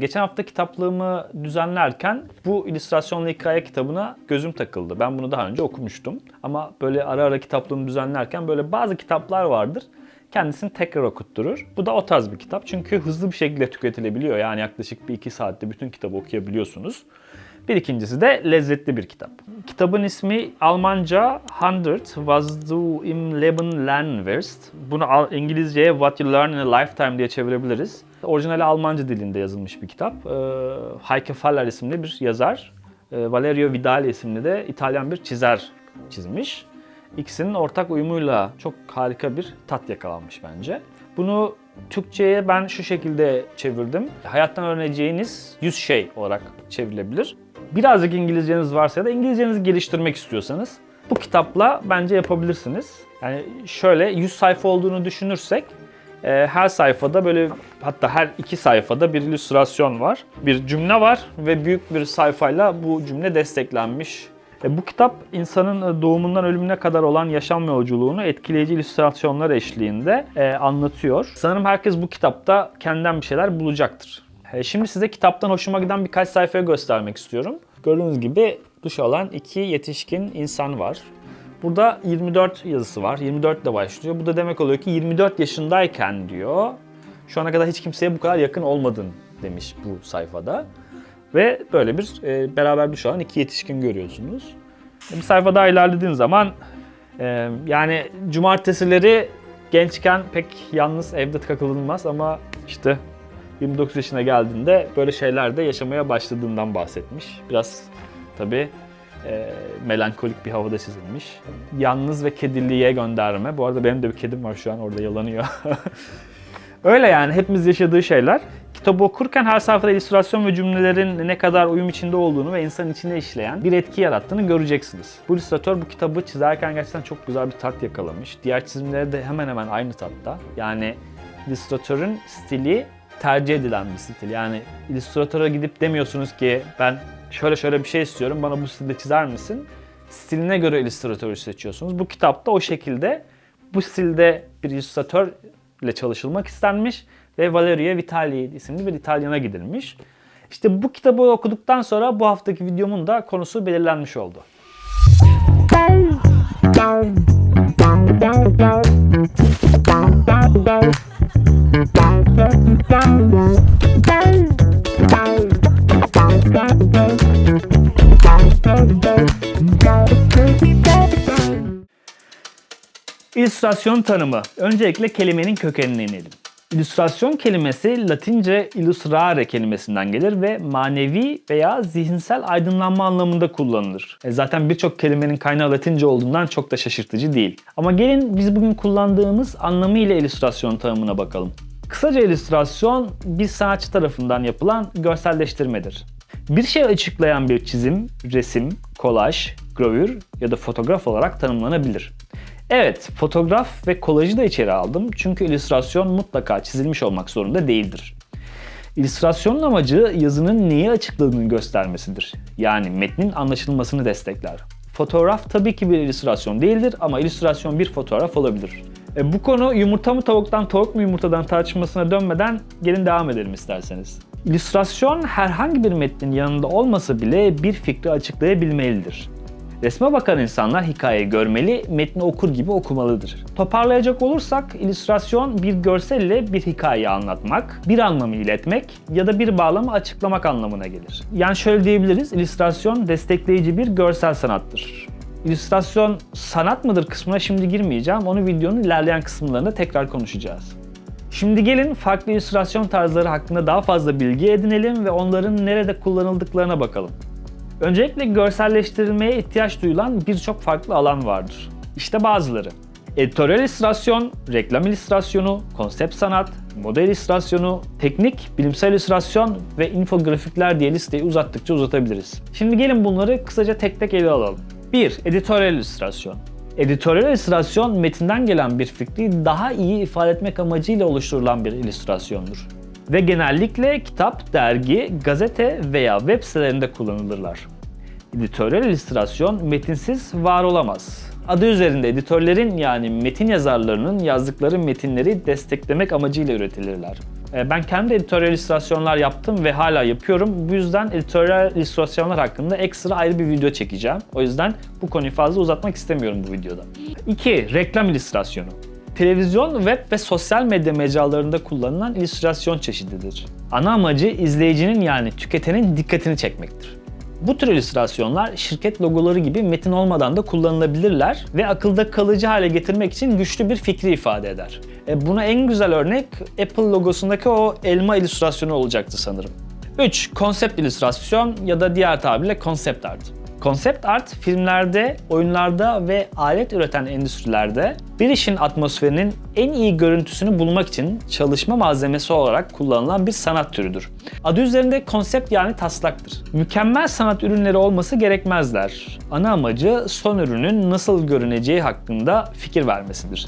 geçen hafta kitaplığımı düzenlerken bu illüstrasyonlu hikaye kitabına gözüm takıldı. Ben bunu daha önce okumuştum. Ama böyle ara ara kitaplığımı düzenlerken böyle bazı kitaplar vardır. Kendisini tekrar okutturur. Bu da o tarz bir kitap. Çünkü hızlı bir şekilde tüketilebiliyor. Yani yaklaşık bir iki saatte bütün kitabı okuyabiliyorsunuz. Bir ikincisi de lezzetli bir kitap. Kitabın ismi Almanca 100 Was du im Leben lernen wirst. Bunu İngilizceye What you learn in a lifetime diye çevirebiliriz. Orijinali Almanca dilinde yazılmış bir kitap. Ee, Heike Faller isimli bir yazar. Ee, Valerio Vidal isimli de İtalyan bir çizer çizmiş. İkisinin ortak uyumuyla çok harika bir tat yakalanmış bence. Bunu Türkçe'ye ben şu şekilde çevirdim. Hayattan öğreneceğiniz 100 şey olarak çevrilebilir. Birazcık İngilizceniz varsa ya da İngilizcenizi geliştirmek istiyorsanız bu kitapla bence yapabilirsiniz. Yani şöyle 100 sayfa olduğunu düşünürsek e, her sayfada böyle hatta her iki sayfada bir illüstrasyon var. Bir cümle var ve büyük bir sayfayla bu cümle desteklenmiş. E, bu kitap insanın doğumundan ölümüne kadar olan yaşam yolculuğunu etkileyici illüstrasyonlar eşliğinde e, anlatıyor. Sanırım herkes bu kitapta kendinden bir şeyler bulacaktır. E, şimdi size kitaptan hoşuma giden birkaç sayfayı göstermek istiyorum. Gördüğünüz gibi duş alan iki yetişkin insan var. Burada 24 yazısı var. 24 ile başlıyor. Bu da demek oluyor ki 24 yaşındayken diyor. Şu ana kadar hiç kimseye bu kadar yakın olmadın demiş bu sayfada. Ve böyle bir e, beraber duş alan iki yetişkin görüyorsunuz. Bir sayfa daha ilerlediğin zaman e, yani cumartesileri gençken pek yalnız evde takılınmaz ama işte 29 yaşına geldiğinde böyle şeyler de yaşamaya başladığından bahsetmiş. Biraz tabii e, melankolik bir havada çizilmiş. Yalnız ve kediliğe gönderme. Bu arada benim de bir kedim var şu an orada yalanıyor. Öyle yani hepimiz yaşadığı şeyler. Kitabı okurken her sayfada illüstrasyon ve cümlelerin ne kadar uyum içinde olduğunu ve insanın içine işleyen bir etki yarattığını göreceksiniz. Bu illüstratör bu kitabı çizerken gerçekten çok güzel bir tat yakalamış. Diğer çizimleri de hemen hemen aynı tatta. Yani illüstratörün stili tercih edilen bir stil. Yani illüstratöre gidip demiyorsunuz ki ben şöyle şöyle bir şey istiyorum bana bu stilde çizer misin? Stiline göre illüstratörü seçiyorsunuz. Bu kitapta o şekilde bu stilde bir illüstratörle çalışılmak istenmiş ve Valerio Vitali isimli bir İtalyana gidilmiş. İşte bu kitabı okuduktan sonra bu haftaki videomun da konusu belirlenmiş oldu. İllüstrasyon tanımı. Öncelikle kelimenin kökenine inelim. İllüstrasyon kelimesi Latince illustrare kelimesinden gelir ve manevi veya zihinsel aydınlanma anlamında kullanılır. E zaten birçok kelimenin kaynağı Latince olduğundan çok da şaşırtıcı değil. Ama gelin biz bugün kullandığımız anlamıyla illüstrasyon tanımına bakalım. Kısaca illüstrasyon bir sanatçı tarafından yapılan görselleştirmedir. Bir şey açıklayan bir çizim, resim, kolaj, gravür ya da fotoğraf olarak tanımlanabilir. Evet, fotoğraf ve kolajı da içeri aldım çünkü illüstrasyon mutlaka çizilmiş olmak zorunda değildir. İllüstrasyonun amacı yazının neyi açıkladığını göstermesidir. Yani metnin anlaşılmasını destekler. Fotoğraf tabii ki bir illüstrasyon değildir ama illüstrasyon bir fotoğraf olabilir. E, bu konu yumurta mı tavuktan, tavuk mu yumurtadan tartışmasına dönmeden gelin devam edelim isterseniz. İllüstrasyon herhangi bir metnin yanında olmasa bile bir fikri açıklayabilmelidir. Resme bakan insanlar hikayeyi görmeli, metni okur gibi okumalıdır. Toparlayacak olursak, illüstrasyon bir görselle bir hikayeyi anlatmak, bir anlamı iletmek ya da bir bağlamı açıklamak anlamına gelir. Yani şöyle diyebiliriz, illüstrasyon destekleyici bir görsel sanattır. İllüstrasyon sanat mıdır kısmına şimdi girmeyeceğim. Onu videonun ilerleyen kısımlarında tekrar konuşacağız. Şimdi gelin farklı illüstrasyon tarzları hakkında daha fazla bilgi edinelim ve onların nerede kullanıldıklarına bakalım. Öncelikle görselleştirilmeye ihtiyaç duyulan birçok farklı alan vardır. İşte bazıları. Editoryal illüstrasyon, reklam illüstrasyonu, konsept sanat, model illüstrasyonu, teknik, bilimsel illüstrasyon ve infografikler diye listeyi uzattıkça uzatabiliriz. Şimdi gelin bunları kısaca tek tek ele alalım. 1. Editoryal illüstrasyon. Editoryal illüstrasyon metinden gelen bir fikri daha iyi ifade etmek amacıyla oluşturulan bir illüstrasyondur ve genellikle kitap, dergi, gazete veya web sitelerinde kullanılırlar. Editoryal illüstrasyon metinsiz var olamaz. Adı üzerinde editörlerin yani metin yazarlarının yazdıkları metinleri desteklemek amacıyla üretilirler. E, Ben kendi editoryal illüstrasyonlar yaptım ve hala yapıyorum. Bu yüzden editoryal illüstrasyonlar hakkında ekstra ayrı bir video çekeceğim. O yüzden bu konuyu fazla uzatmak istemiyorum bu videoda. 2. Reklam illüstrasyonu. Televizyon, web ve sosyal medya mecralarında kullanılan illüstrasyon çeşididir. Ana amacı izleyicinin yani tüketenin dikkatini çekmektir. Bu tür illüstrasyonlar şirket logoları gibi metin olmadan da kullanılabilirler ve akılda kalıcı hale getirmek için güçlü bir fikri ifade eder. E, buna en güzel örnek Apple logosundaki o elma illüstrasyonu olacaktı sanırım. 3. Konsept illüstrasyon ya da diğer tabirle konsept art. Konsept art filmlerde, oyunlarda ve alet üreten endüstrilerde bir işin atmosferinin en iyi görüntüsünü bulmak için çalışma malzemesi olarak kullanılan bir sanat türüdür. Adı üzerinde konsept yani taslaktır. Mükemmel sanat ürünleri olması gerekmezler. Ana amacı son ürünün nasıl görüneceği hakkında fikir vermesidir.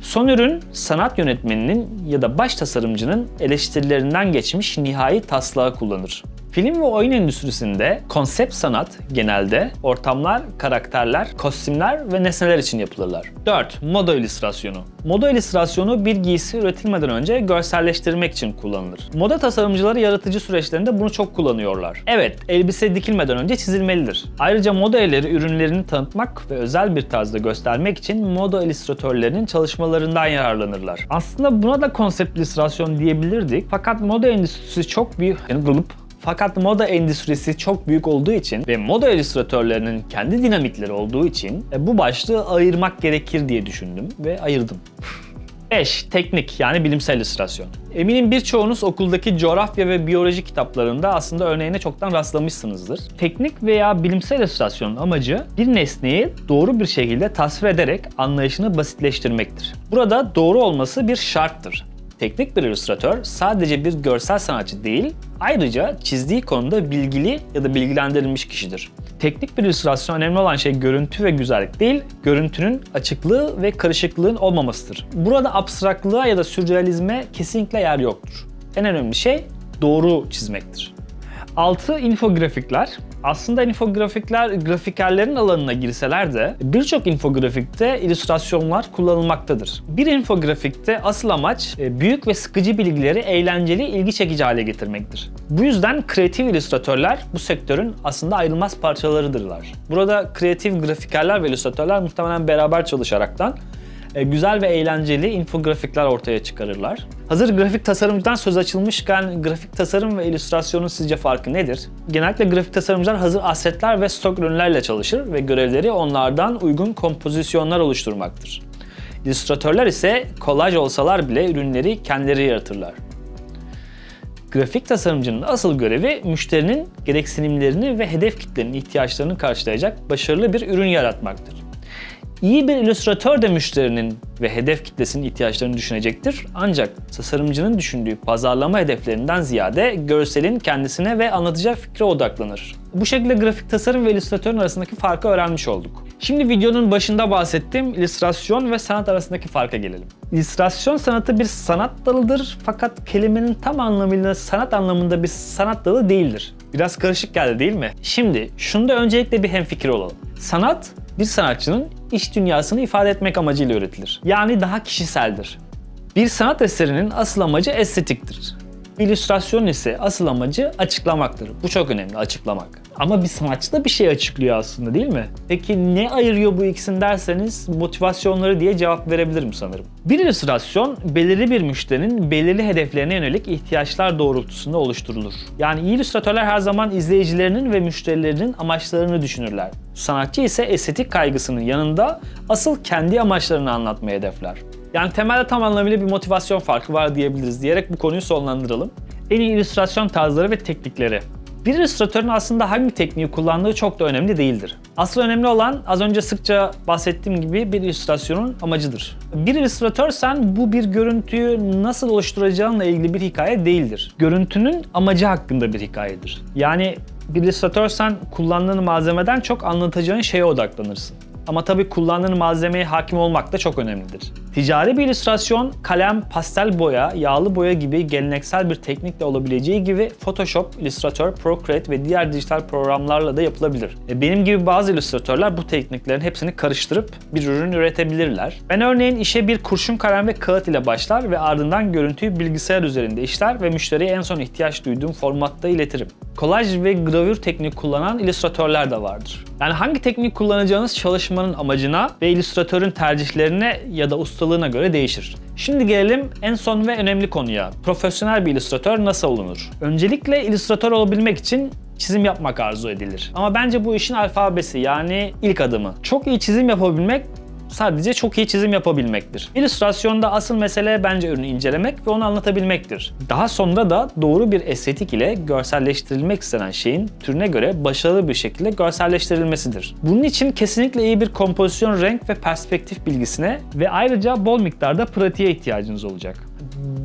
Son ürün sanat yönetmeninin ya da baş tasarımcının eleştirilerinden geçmiş nihai taslağı kullanır. Film ve oyun endüstrisinde konsept sanat genelde ortamlar, karakterler, kostümler ve nesneler için yapılırlar. 4. Moda illüstrasyonu. Moda illüstrasyonu bir giysi üretilmeden önce görselleştirmek için kullanılır. Moda tasarımcıları yaratıcı süreçlerinde bunu çok kullanıyorlar. Evet, elbise dikilmeden önce çizilmelidir. Ayrıca moda evleri ürünlerini tanıtmak ve özel bir tarzda göstermek için moda illüstratörlerinin çalışmalarından yararlanırlar. Aslında buna da konsept illüstrasyon diyebilirdik. Fakat moda endüstrisi çok büyük... Yani bulup fakat moda endüstrisi çok büyük olduğu için ve moda illüstratörlerinin kendi dinamikleri olduğu için e, bu başlığı ayırmak gerekir diye düşündüm ve ayırdım. 5. Teknik yani bilimsel illüstrasyon. Eminim birçoğunuz okuldaki coğrafya ve biyoloji kitaplarında aslında örneğine çoktan rastlamışsınızdır. Teknik veya bilimsel illüstrasyonun amacı bir nesneyi doğru bir şekilde tasvir ederek anlayışını basitleştirmektir. Burada doğru olması bir şarttır. Teknik bir illüstratör sadece bir görsel sanatçı değil, ayrıca çizdiği konuda bilgili ya da bilgilendirilmiş kişidir. Teknik bir illüstrasyon önemli olan şey görüntü ve güzellik değil, görüntünün açıklığı ve karışıklığın olmamasıdır. Burada abstraklığa ya da sürrealizme kesinlikle yer yoktur. En önemli şey doğru çizmektir. 6. infografikler. Aslında infografikler grafikerlerin alanına girseler de birçok infografikte illüstrasyonlar kullanılmaktadır. Bir infografikte asıl amaç e, büyük ve sıkıcı bilgileri eğlenceli, ilgi çekici hale getirmektir. Bu yüzden kreatif illüstratörler bu sektörün aslında ayrılmaz parçalarıdırlar. Burada kreatif grafikerler ve illüstratörler muhtemelen beraber çalışaraktan güzel ve eğlenceli infografikler ortaya çıkarırlar. Hazır grafik tasarımcıdan söz açılmışken grafik tasarım ve illüstrasyonun sizce farkı nedir? Genellikle grafik tasarımcılar hazır asetler ve stok ürünlerle çalışır ve görevleri onlardan uygun kompozisyonlar oluşturmaktır. İllüstratörler ise kolaj olsalar bile ürünleri kendileri yaratırlar. Grafik tasarımcının asıl görevi müşterinin gereksinimlerini ve hedef kitlenin ihtiyaçlarını karşılayacak başarılı bir ürün yaratmaktır. İyi bir illüstratör de müşterinin ve hedef kitlesinin ihtiyaçlarını düşünecektir. Ancak tasarımcının düşündüğü pazarlama hedeflerinden ziyade görselin kendisine ve anlatacağı fikre odaklanır. Bu şekilde grafik tasarım ve illüstratörün arasındaki farkı öğrenmiş olduk. Şimdi videonun başında bahsettiğim illüstrasyon ve sanat arasındaki farka gelelim. İllüstrasyon sanatı bir sanat dalıdır fakat kelimenin tam anlamıyla sanat anlamında bir sanat dalı değildir. Biraz karışık geldi değil mi? Şimdi şunu da öncelikle bir hemfikir olalım. Sanat bir sanatçının iç dünyasını ifade etmek amacıyla üretilir. Yani daha kişiseldir. Bir sanat eserinin asıl amacı estetiktir. İllüstrasyon ise asıl amacı açıklamaktır. Bu çok önemli, açıklamak. Ama bir sanatçı da bir şey açıklıyor aslında değil mi? Peki ne ayırıyor bu ikisini derseniz motivasyonları diye cevap verebilirim sanırım. Bir illüstrasyon belirli bir müşterinin belirli hedeflerine yönelik ihtiyaçlar doğrultusunda oluşturulur. Yani iyi illüstratörler her zaman izleyicilerinin ve müşterilerinin amaçlarını düşünürler. Sanatçı ise estetik kaygısının yanında asıl kendi amaçlarını anlatmayı hedefler. Yani temelde tam anlamıyla bir motivasyon farkı var diyebiliriz diyerek bu konuyu sonlandıralım. En iyi illüstrasyon tarzları ve teknikleri. Bir illüstratörün aslında hangi tekniği kullandığı çok da önemli değildir. Asıl önemli olan az önce sıkça bahsettiğim gibi bir illüstrasyonun amacıdır. Bir illüstratörsen bu bir görüntüyü nasıl oluşturacağınla ilgili bir hikaye değildir. Görüntünün amacı hakkında bir hikayedir. Yani bir illüstratörsen kullandığın malzemeden çok anlatacağın şeye odaklanırsın. Ama tabii kullandığın malzemeye hakim olmak da çok önemlidir. Ticari bir illüstrasyon kalem, pastel boya, yağlı boya gibi geleneksel bir teknikle olabileceği gibi Photoshop, Illustrator, Procreate ve diğer dijital programlarla da yapılabilir. E, Benim gibi bazı illüstratörler bu tekniklerin hepsini karıştırıp bir ürün üretebilirler. Ben örneğin işe bir kurşun kalem ve kağıt ile başlar ve ardından görüntüyü bilgisayar üzerinde işler ve müşteriye en son ihtiyaç duyduğum formatta iletirim. Kolaj ve gravür tekniği kullanan illüstratörler de vardır. Yani hangi teknik kullanacağınız çalışmanın amacına ve illüstratörün tercihlerine ya da ustalığına göre değişir. Şimdi gelelim en son ve önemli konuya. Profesyonel bir illüstratör nasıl olunur? Öncelikle illüstratör olabilmek için çizim yapmak arzu edilir. Ama bence bu işin alfabesi yani ilk adımı. Çok iyi çizim yapabilmek sadece çok iyi çizim yapabilmektir. İllüstrasyonda asıl mesele bence ürünü incelemek ve onu anlatabilmektir. Daha sonra da doğru bir estetik ile görselleştirilmek istenen şeyin türüne göre başarılı bir şekilde görselleştirilmesidir. Bunun için kesinlikle iyi bir kompozisyon, renk ve perspektif bilgisine ve ayrıca bol miktarda pratiğe ihtiyacınız olacak.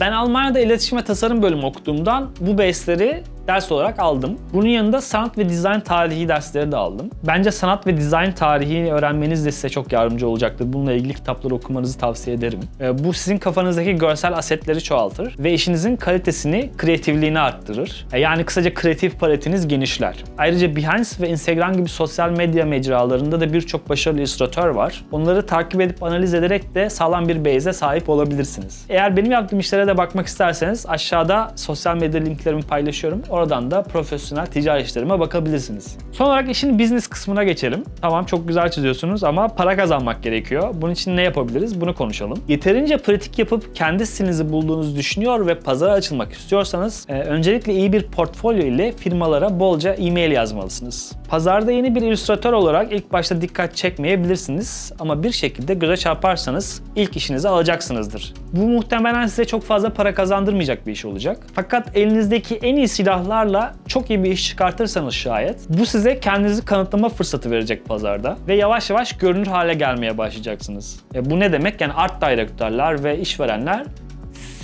Ben Almanya'da iletişim ve tasarım bölümü okuduğumdan bu base'leri ders olarak aldım. Bunun yanında sanat ve dizayn tarihi dersleri de aldım. Bence sanat ve dizayn tarihini öğrenmeniz de size çok yardımcı olacaktır. Bununla ilgili kitapları okumanızı tavsiye ederim. Ee, Bu sizin kafanızdaki görsel asetleri çoğaltır ve işinizin kalitesini, kreatifliğini arttırır. Ee, Yani kısaca kreatif paletiniz genişler. Ayrıca Behance ve Instagram gibi sosyal medya mecralarında da birçok başarılı illüstratör var. Onları takip edip analiz ederek de sağlam bir base'e sahip olabilirsiniz. Eğer benim yaptığım işlere de bakmak isterseniz aşağıda sosyal medya linklerimi paylaşıyorum. Oradan da profesyonel ticari işlerime bakabilirsiniz. Son olarak işin business kısmına geçelim. Tamam çok güzel çiziyorsunuz ama para kazanmak gerekiyor. Bunun için ne yapabiliriz? Bunu konuşalım. Yeterince pratik yapıp kendi stilinizi bulduğunuzu düşünüyor ve pazara açılmak istiyorsanız e, öncelikle iyi bir portfolyo ile firmalara bolca e-mail yazmalısınız. Pazarda yeni bir illüstratör olarak ilk başta dikkat çekmeyebilirsiniz ama bir şekilde göze çarparsanız ilk işinizi alacaksınızdır. Bu muhtemelen size çok fazla para kazandırmayacak bir iş olacak. Fakat elinizdeki en iyi silahlarla çok iyi bir iş çıkartırsanız şayet bu size kendinizi kanıtlama fırsatı verecek pazarda ve yavaş yavaş görünür hale gelmeye başlayacaksınız. E bu ne demek? Yani art direktörler ve işverenler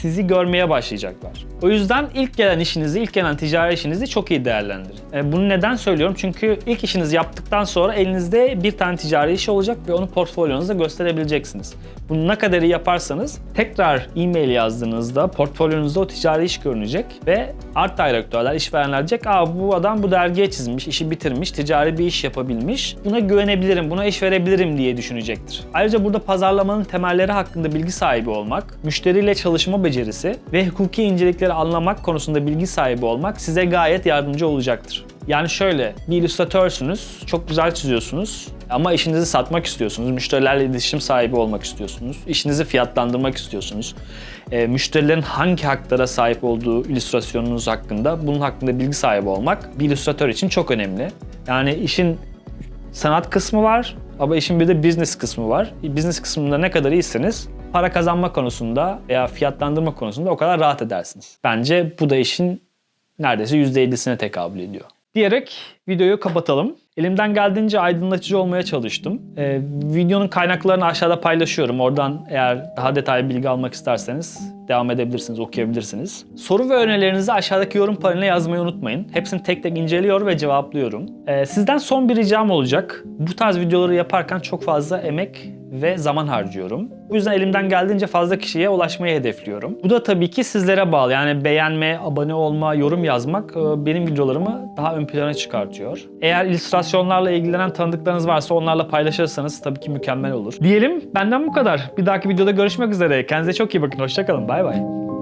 sizi görmeye başlayacaklar. O yüzden ilk gelen işinizi, ilk gelen ticari işinizi çok iyi değerlendirin. E, bunu neden söylüyorum? Çünkü ilk işinizi yaptıktan sonra elinizde bir tane ticari iş olacak ve onu portfolyonuzda gösterebileceksiniz. Bunu ne kadar iyi yaparsanız tekrar e-mail yazdığınızda portfolyonuzda o ticari iş görünecek ve art direktörler, işverenler diyecek Aa, bu adam bu dergiye çizmiş, işi bitirmiş, ticari bir iş yapabilmiş. Buna güvenebilirim, buna iş verebilirim diye düşünecektir. Ayrıca burada pazarlamanın temelleri hakkında bilgi sahibi olmak, müşteriyle çalışma becerisi ve hukuki incelikleri anlamak konusunda bilgi sahibi olmak size gayet yardımcı olacaktır. Yani şöyle, bir illüstratörsünüz, çok güzel çiziyorsunuz ama işinizi satmak istiyorsunuz, müşterilerle iletişim sahibi olmak istiyorsunuz, işinizi fiyatlandırmak istiyorsunuz. E, müşterilerin hangi haklara sahip olduğu illüstrasyonunuz hakkında, bunun hakkında bilgi sahibi olmak bir illüstratör için çok önemli. Yani işin sanat kısmı var ama işin bir de business kısmı var. Business kısmında ne kadar iyisiniz, para kazanma konusunda veya fiyatlandırma konusunda o kadar rahat edersiniz. Bence bu da işin neredeyse %50'sine tekabül ediyor. Diyerek videoyu kapatalım. Elimden geldiğince aydınlatıcı olmaya çalıştım. Ee, videonun kaynaklarını aşağıda paylaşıyorum. Oradan eğer daha detaylı bilgi almak isterseniz devam edebilirsiniz, okuyabilirsiniz. Soru ve önerilerinizi aşağıdaki yorum paneline yazmayı unutmayın. Hepsini tek tek inceliyor ve cevaplıyorum. Ee, sizden son bir ricam olacak. Bu tarz videoları yaparken çok fazla emek ve zaman harcıyorum. Bu yüzden elimden geldiğince fazla kişiye ulaşmayı hedefliyorum. Bu da tabii ki sizlere bağlı. Yani beğenme, abone olma, yorum yazmak e, benim videolarımı daha ön plana çıkartıyor. Eğer illüstrasyonlarla ilgilenen tanıdıklarınız varsa onlarla paylaşırsanız tabii ki mükemmel olur. Diyelim benden bu kadar. Bir dahaki videoda görüşmek üzere. Kendinize çok iyi bakın. Hoşçakalın. Bay bay.